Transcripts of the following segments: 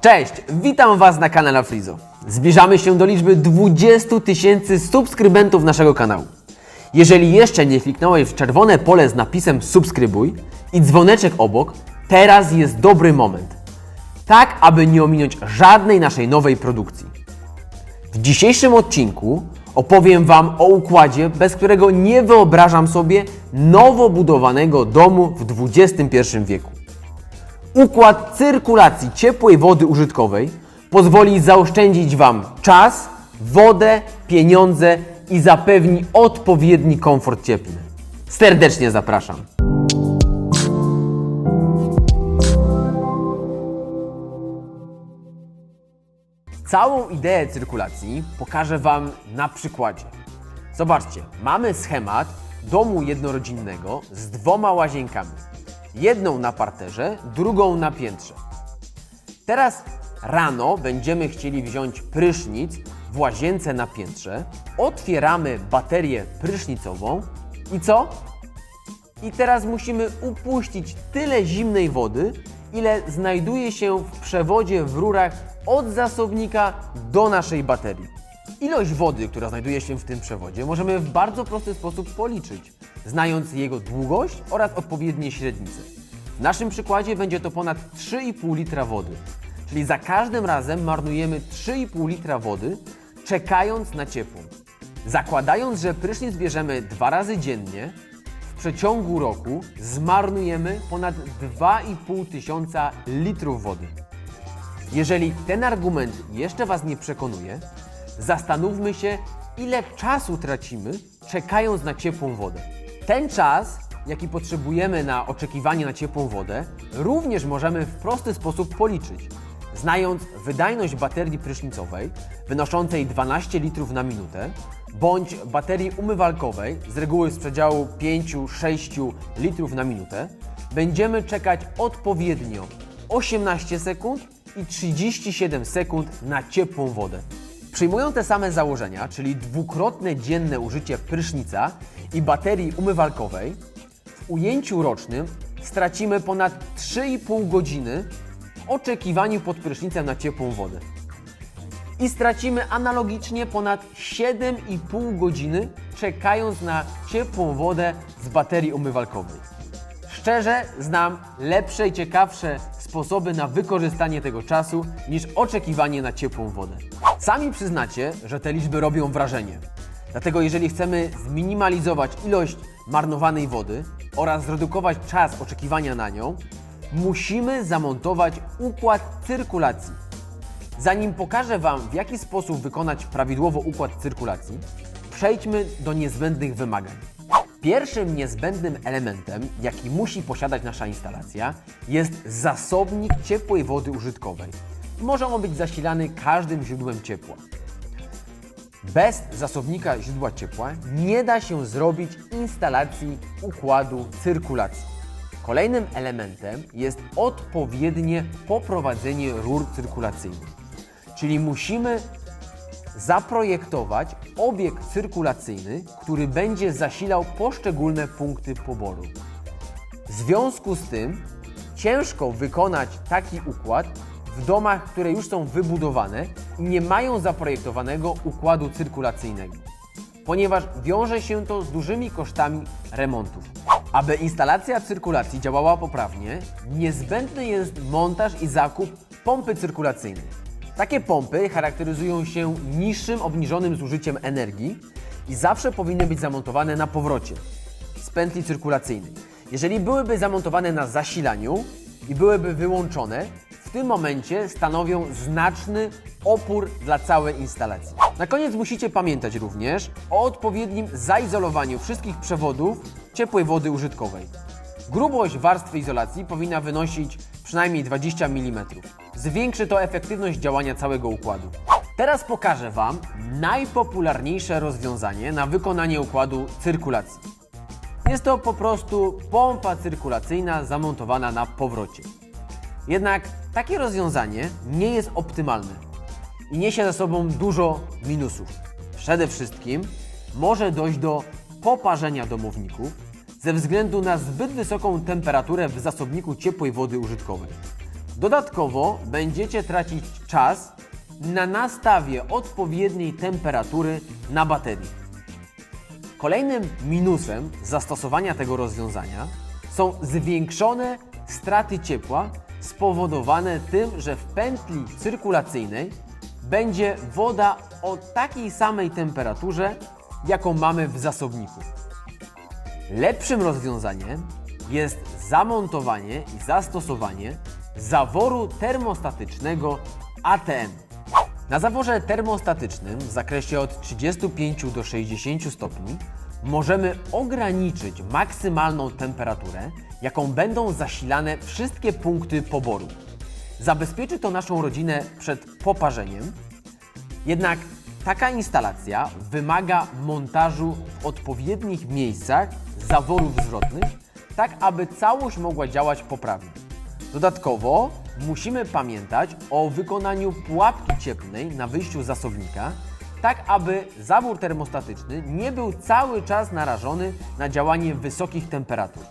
Cześć, witam Was na kanale Frizo. Zbliżamy się do liczby 20 tysięcy subskrybentów naszego kanału. Jeżeli jeszcze nie kliknąłeś w czerwone pole z napisem subskrybuj i dzwoneczek obok, teraz jest dobry moment. Tak, aby nie ominąć żadnej naszej nowej produkcji. W dzisiejszym odcinku opowiem Wam o układzie, bez którego nie wyobrażam sobie nowo budowanego domu w XXI wieku. Układ cyrkulacji ciepłej wody użytkowej pozwoli zaoszczędzić Wam czas, wodę, pieniądze i zapewni odpowiedni komfort cieplny. Serdecznie zapraszam. Całą ideę cyrkulacji pokażę Wam na przykładzie. Zobaczcie, mamy schemat domu jednorodzinnego z dwoma łazienkami. Jedną na parterze, drugą na piętrze. Teraz rano będziemy chcieli wziąć prysznic w łazience na piętrze. Otwieramy baterię prysznicową i co? I teraz musimy upuścić tyle zimnej wody, ile znajduje się w przewodzie w rurach od zasobnika do naszej baterii. Ilość wody, która znajduje się w tym przewodzie, możemy w bardzo prosty sposób policzyć, znając jego długość oraz odpowiednie średnice. W naszym przykładzie będzie to ponad 3,5 litra wody, czyli za każdym razem marnujemy 3,5 litra wody, czekając na ciepło. Zakładając, że prysznic bierzemy dwa razy dziennie, w przeciągu roku zmarnujemy ponad 2,5 tysiąca litrów wody. Jeżeli ten argument jeszcze Was nie przekonuje, zastanówmy się, ile czasu tracimy czekając na ciepłą wodę. Ten czas, jaki potrzebujemy na oczekiwanie na ciepłą wodę, również możemy w prosty sposób policzyć. Znając wydajność baterii prysznicowej wynoszącej 12 litrów na minutę, bądź baterii umywalkowej z reguły z przedziału 5-6 litrów na minutę, będziemy czekać odpowiednio 18 sekund i 37 sekund na ciepłą wodę. Przyjmują te same założenia, czyli dwukrotne dzienne użycie prysznica i baterii umywalkowej, w ujęciu rocznym stracimy ponad 3,5 godziny w oczekiwaniu pod prysznicem na ciepłą wodę. I stracimy analogicznie ponad 7,5 godziny czekając na ciepłą wodę z baterii umywalkowej. Szczerze znam lepsze i ciekawsze sposoby na wykorzystanie tego czasu niż oczekiwanie na ciepłą wodę. Sami przyznacie, że te liczby robią wrażenie. Dlatego jeżeli chcemy zminimalizować ilość marnowanej wody oraz zredukować czas oczekiwania na nią, musimy zamontować układ cyrkulacji. Zanim pokażę Wam, w jaki sposób wykonać prawidłowo układ cyrkulacji, przejdźmy do niezbędnych wymagań. Pierwszym niezbędnym elementem, jaki musi posiadać nasza instalacja, jest zasobnik ciepłej wody użytkowej. Może on być zasilany każdym źródłem ciepła. Bez zasobnika źródła ciepła nie da się zrobić instalacji układu cyrkulacji. Kolejnym elementem jest odpowiednie poprowadzenie rur cyrkulacyjnych. Czyli musimy zaprojektować obieg cyrkulacyjny, który będzie zasilał poszczególne punkty poboru. W związku z tym ciężko wykonać taki układ w domach, które już są wybudowane nie mają zaprojektowanego układu cyrkulacyjnego, ponieważ wiąże się to z dużymi kosztami remontów. Aby instalacja cyrkulacji działała poprawnie, niezbędny jest montaż i zakup pompy cyrkulacyjnej. Takie pompy charakteryzują się niższym, obniżonym zużyciem energii i zawsze powinny być zamontowane na powrocie z pętli cyrkulacyjnej. Jeżeli byłyby zamontowane na zasilaniu i byłyby wyłączone, w tym momencie stanowią znaczny opór dla całej instalacji. Na koniec musicie pamiętać również o odpowiednim zaizolowaniu wszystkich przewodów ciepłej wody użytkowej. Grubość warstwy izolacji powinna wynosić przynajmniej 20 mm. Zwiększy to efektywność działania całego układu. Teraz pokażę Wam najpopularniejsze rozwiązanie na wykonanie układu cyrkulacji. Jest to po prostu pompa cyrkulacyjna zamontowana na powrocie. Jednak takie rozwiązanie nie jest optymalne i niesie za sobą dużo minusów. Przede wszystkim może dojść do poparzenia domowników ze względu na zbyt wysoką temperaturę w zasobniku ciepłej wody użytkowej. Dodatkowo będziecie tracić czas na nastawie odpowiedniej temperatury na baterii. Kolejnym minusem zastosowania tego rozwiązania są zwiększone straty ciepła spowodowane tym, że w pętli cyrkulacyjnej będzie woda o takiej samej temperaturze, jaką mamy w zasobniku. Lepszym rozwiązaniem jest zamontowanie i zastosowanie zaworu termostatycznego ATM. Na zaworze termostatycznym w zakresie od 35 do 60 stopni możemy ograniczyć maksymalną temperaturę, jaką będą zasilane wszystkie punkty poboru. Zabezpieczy to naszą rodzinę przed poparzeniem, jednak taka instalacja wymaga montażu w odpowiednich miejscach zaworów zwrotnych, tak aby całość mogła działać poprawnie. Dodatkowo musimy pamiętać o wykonaniu pułapki cieplnej na wyjściu zasobnika, tak aby zawór termostatyczny nie był cały czas narażony na działanie wysokich temperatur.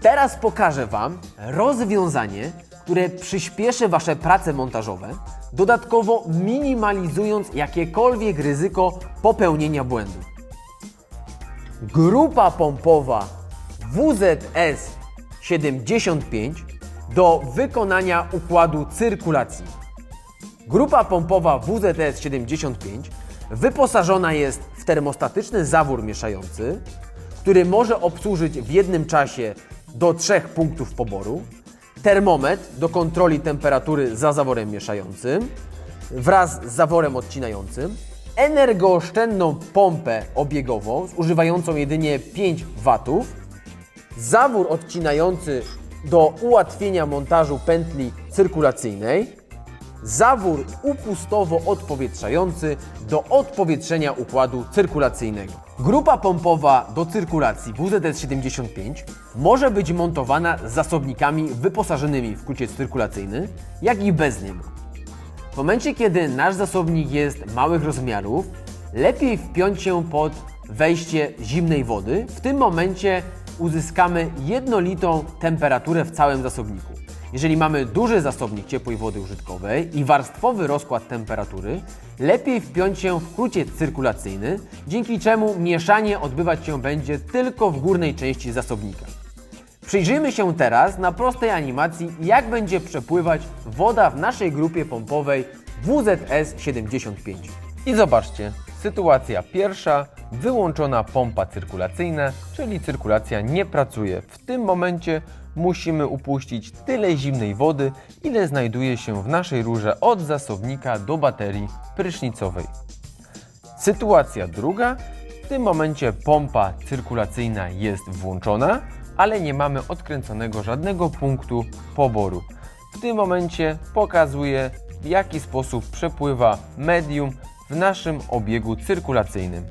Teraz pokażę Wam rozwiązanie, które przyspieszy Wasze prace montażowe, dodatkowo minimalizując jakiekolwiek ryzyko popełnienia błędu. Grupa pompowa WZS 75 do wykonania układu cyrkulacji. Grupa pompowa WZS 75 wyposażona jest w termostatyczny zawór mieszający, który może obsłużyć w jednym czasie do trzech punktów poboru, termometr do kontroli temperatury za zaworem mieszającym wraz z zaworem odcinającym, energooszczędną pompę obiegową zużywającą jedynie 5 W, zawór odcinający do ułatwienia montażu pętli cyrkulacyjnej, zawór upustowo-odpowietrzający do odpowietrzenia układu cyrkulacyjnego. Grupa pompowa do cyrkulacji WZS-75 może być montowana z zasobnikami wyposażonymi w kluciec cyrkulacyjny, jak i bez niego. W momencie, kiedy nasz zasobnik jest małych rozmiarów, lepiej wpiąć się pod wejście zimnej wody. W tym momencie uzyskamy jednolitą temperaturę w całym zasobniku. Jeżeli mamy duży zasobnik ciepłej wody użytkowej i warstwowy rozkład temperatury, lepiej wpiąć się w kruciec cyrkulacyjny, dzięki czemu mieszanie odbywać się będzie tylko w górnej części zasobnika. Przyjrzyjmy się teraz na prostej animacji, jak będzie przepływać woda w naszej grupie pompowej WZS-75. I zobaczcie, sytuacja pierwsza, wyłączona pompa cyrkulacyjna, czyli cyrkulacja nie pracuje. W tym momencie musimy upuścić tyle zimnej wody, ile znajduje się w naszej rurze od zasobnika do baterii prysznicowej. Sytuacja druga, w tym momencie pompa cyrkulacyjna jest włączona, ale nie mamy odkręconego żadnego punktu poboru. W tym momencie pokazuje, w jaki sposób przepływa medium w naszym obiegu cyrkulacyjnym.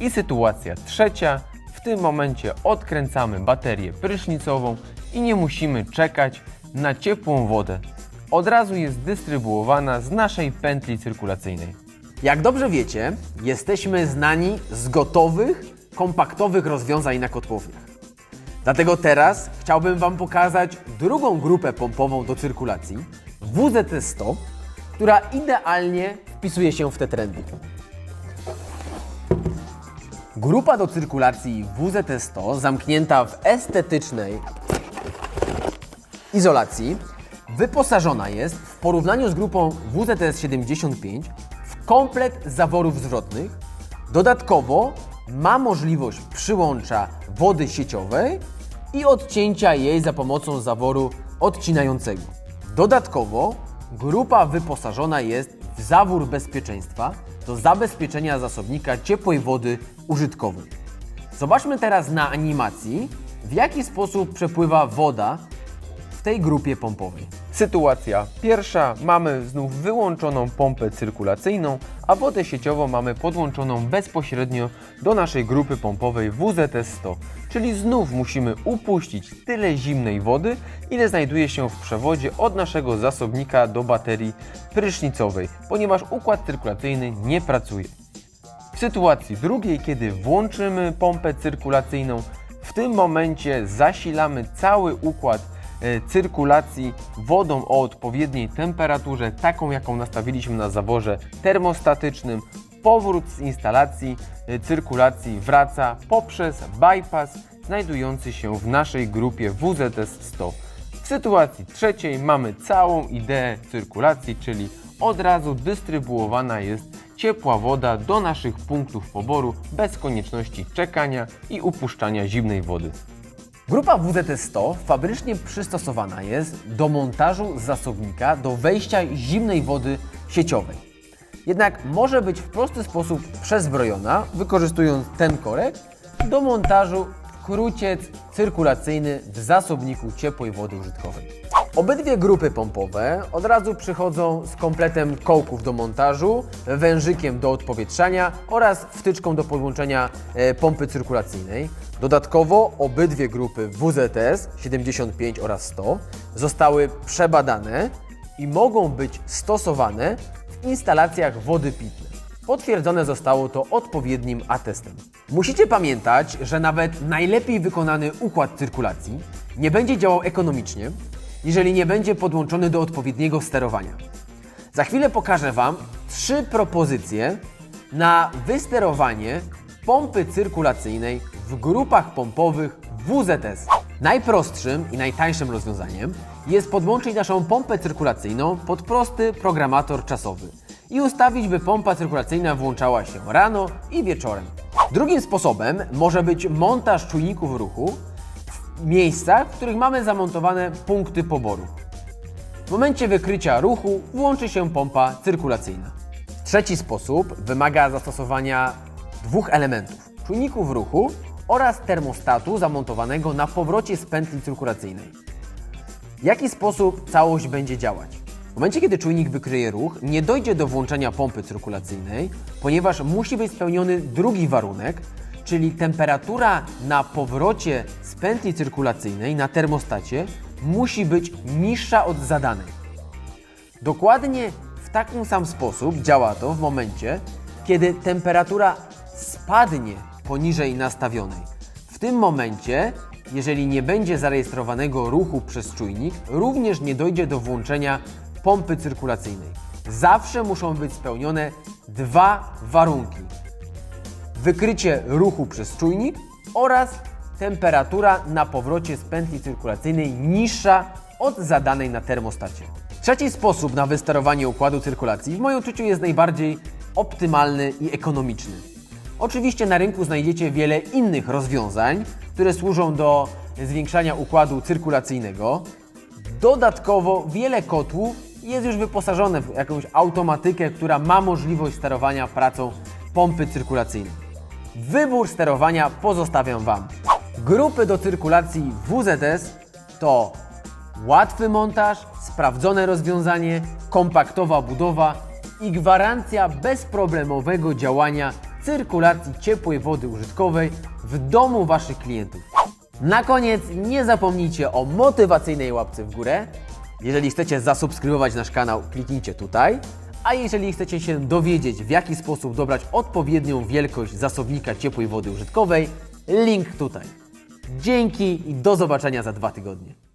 I sytuacja trzecia, tym momencie odkręcamy baterię prysznicową i nie musimy czekać na ciepłą wodę. Od razu jest dystrybuowana z naszej pętli cyrkulacyjnej. Jak dobrze wiecie, jesteśmy znani z gotowych, kompaktowych rozwiązań na kotłowniach. Dlatego teraz chciałbym Wam pokazać drugą grupę pompową do cyrkulacji, WZT-100, która idealnie wpisuje się w te trendy. Grupa do cyrkulacji WZT-100 zamknięta w estetycznej izolacji wyposażona jest w porównaniu z grupą WZS-75 w komplet zaworów zwrotnych. Dodatkowo ma możliwość przyłącza wody sieciowej i odcięcia jej za pomocą zaworu odcinającego. Dodatkowo grupa wyposażona jest w zawór bezpieczeństwa do zabezpieczenia zasobnika ciepłej wody Zobaczmy teraz na animacji, w jaki sposób przepływa woda w tej grupie pompowej. Sytuacja pierwsza, mamy znów wyłączoną pompę cyrkulacyjną, a wodę sieciową mamy podłączoną bezpośrednio do naszej grupy pompowej WZS-100, czyli znów musimy upuścić tyle zimnej wody, ile znajduje się w przewodzie od naszego zasobnika do baterii prysznicowej, ponieważ układ cyrkulacyjny nie pracuje. W sytuacji drugiej, kiedy włączymy pompę cyrkulacyjną, w tym momencie zasilamy cały układ e, cyrkulacji wodą o odpowiedniej temperaturze, taką jaką nastawiliśmy na zaworze termostatycznym. Powrót z instalacji e, cyrkulacji wraca poprzez bypass znajdujący się w naszej grupie WZS 100. W sytuacji trzeciej mamy całą ideę cyrkulacji, czyli od razu dystrybuowana jest ciepła woda do naszych punktów poboru bez konieczności czekania i upuszczania zimnej wody. Grupa WZT-100 fabrycznie przystosowana jest do montażu zasobnika do wejścia zimnej wody sieciowej. Jednak może być w prosty sposób przezbrojona, wykorzystując ten korek, do montażu kruciec cyrkulacyjny w zasobniku ciepłej wody użytkowej. Obydwie grupy pompowe od razu przychodzą z kompletem kołków do montażu, wężykiem do odpowietrzania oraz wtyczką do podłączenia e, pompy cyrkulacyjnej. Dodatkowo obydwie grupy WZS 75 oraz 100 zostały przebadane i mogą być stosowane w instalacjach wody pitnej. Potwierdzone zostało to odpowiednim atestem. Musicie pamiętać, że nawet najlepiej wykonany układ cyrkulacji nie będzie działał ekonomicznie, jeżeli nie będzie podłączony do odpowiedniego sterowania. Za chwilę pokażę Wam trzy propozycje na wysterowanie pompy cyrkulacyjnej w grupach pompowych WZS. Najprostszym i najtańszym rozwiązaniem jest podłączyć naszą pompę cyrkulacyjną pod prosty programator czasowy i ustawić, by pompa cyrkulacyjna włączała się rano i wieczorem. Drugim sposobem może być montaż czujników ruchu miejscach, w których mamy zamontowane punkty poboru. W momencie wykrycia ruchu włączy się pompa cyrkulacyjna. Trzeci sposób wymaga zastosowania dwóch elementów: czujników ruchu oraz termostatu zamontowanego na powrocie z pętli cyrkulacyjnej. W jaki sposób całość będzie działać? W momencie, kiedy czujnik wykryje ruch, nie dojdzie do włączenia pompy cyrkulacyjnej, ponieważ musi być spełniony drugi warunek, czyli temperatura na powrocie z pętli cyrkulacyjnej na termostacie musi być niższa od zadanej. Dokładnie w taki sam sposób działa to w momencie, kiedy temperatura spadnie poniżej nastawionej. W tym momencie, jeżeli nie będzie zarejestrowanego ruchu przez czujnik, również nie dojdzie do włączenia pompy cyrkulacyjnej. Zawsze muszą być spełnione dwa warunki: wykrycie ruchu przez czujnik oraz temperatura na powrocie z pętli cyrkulacyjnej niższa od zadanej na termostacie. Trzeci sposób na wysterowanie układu cyrkulacji w moim odczuciu jest najbardziej optymalny i ekonomiczny. Oczywiście na rynku znajdziecie wiele innych rozwiązań, które służą do zwiększania układu cyrkulacyjnego. Dodatkowo wiele kotłów jest już wyposażone w jakąś automatykę, która ma możliwość sterowania pracą pompy cyrkulacyjnej. Wybór sterowania pozostawiam Wam. Grupy do cyrkulacji WZS to łatwy montaż, sprawdzone rozwiązanie, kompaktowa budowa i gwarancja bezproblemowego działania cyrkulacji ciepłej wody użytkowej w domu Waszych klientów. Na koniec nie zapomnijcie o motywacyjnej łapce w górę. Jeżeli chcecie zasubskrybować nasz kanał, kliknijcie tutaj. A jeżeli chcecie się dowiedzieć, w jaki sposób dobrać odpowiednią wielkość zasobnika ciepłej wody użytkowej, link tutaj. Dzięki i do zobaczenia za dwa tygodnie.